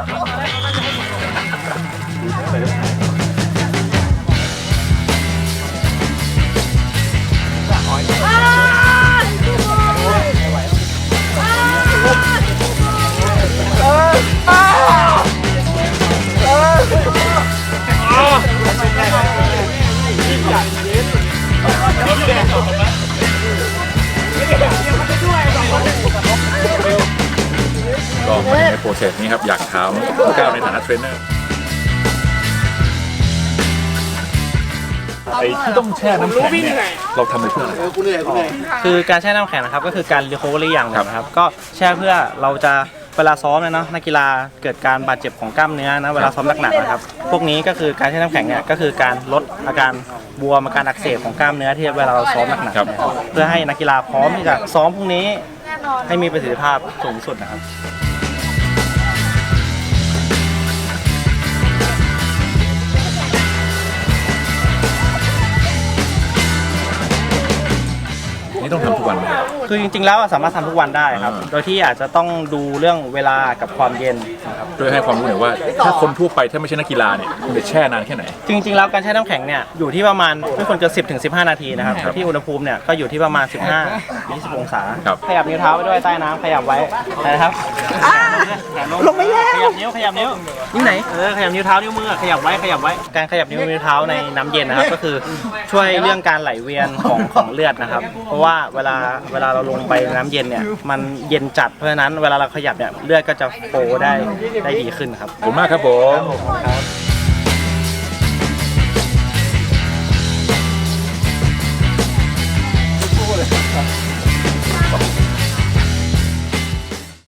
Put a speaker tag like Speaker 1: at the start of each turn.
Speaker 1: ก็ เซสนี้ครับอยากถามก้าวในฐานะเทรนเนอร์ไอ้ที่ต้องแช่น้ำแข็งเนี่ยเราทำไปเพื่ออะไร
Speaker 2: คือการแช่น้ำแข็งนะครับก็คือการรีค o เวอรี่อย่างหนึ่งนะครับ ก็แช่เพื่อเราจะเวลาซ้อมเนี่ยเนาะนักกีฬาเกิดการบาดเจ็บของกล้ามเนื้อนะเวลาซ้อมหนักๆนะครับ พวกนี้ก็คือการแช่น้ำแข็งเนี่ยก็คือการลดอาการบวมอาการอักเสบของกล้ามเนื้อที่เวลาเราซ้อมหนักๆนะครับเพื่อให้นักกีฬาพร้อมที่จะซ้อมพวกนี้ให้มีประสิทธิภาพสูงสุดนะครับ
Speaker 1: นี่ต้องทำทุกวันไหมครับ
Speaker 2: คือจริงๆแล้วอะสามารถทำทุกวันได้ครับโดยที่อาจจะต้องดูเรื่องเวลากับความเย็นนะครับ
Speaker 1: โดยให้ความรู้หน่อยว่าถ้าคนทั่วไปถ้าไม่ใช่นักกีฬาเนี่ยคุณจะแช่นานแค่ไหน
Speaker 2: จริงๆแล้วการใช้น้ำแข็งเนี่ยอยู่ที่ประมาณไม่ควรเกิน10ถึง15 นาทีนะครับ
Speaker 1: ครับ
Speaker 2: ที่อุณหภูมิเนี่ยก็อยู่ที่ประมาณ 15 20 องศา
Speaker 1: ครับ
Speaker 2: ขยับนิ้วเท้าไปด้วยใต้น้ำขยับไว้นะครับลงไม่แล้วขยับนิ้วขยับนิ้ว นิ้วไหน เออขยับนิ้วเท้านิ้วมือขยับไว้ขยับไว้ การขยับนิ้วนิ้วเท้าในน้ำเย็นนะครับ ก็คือช่วยเรื่องการไหลเวียนของของเลือดนะครับ เพราะว่าเวลาเวลาเราลงไปน้ำเย็นเนี่ยมันเย็นจัดเพราะฉะนั้นเวลาเราขยับเนี่ยเลือดก็จะโฟลว์ได้ได้ดีขึ้นครับ
Speaker 1: ขอบคุณมากครับผม
Speaker 2: ครับ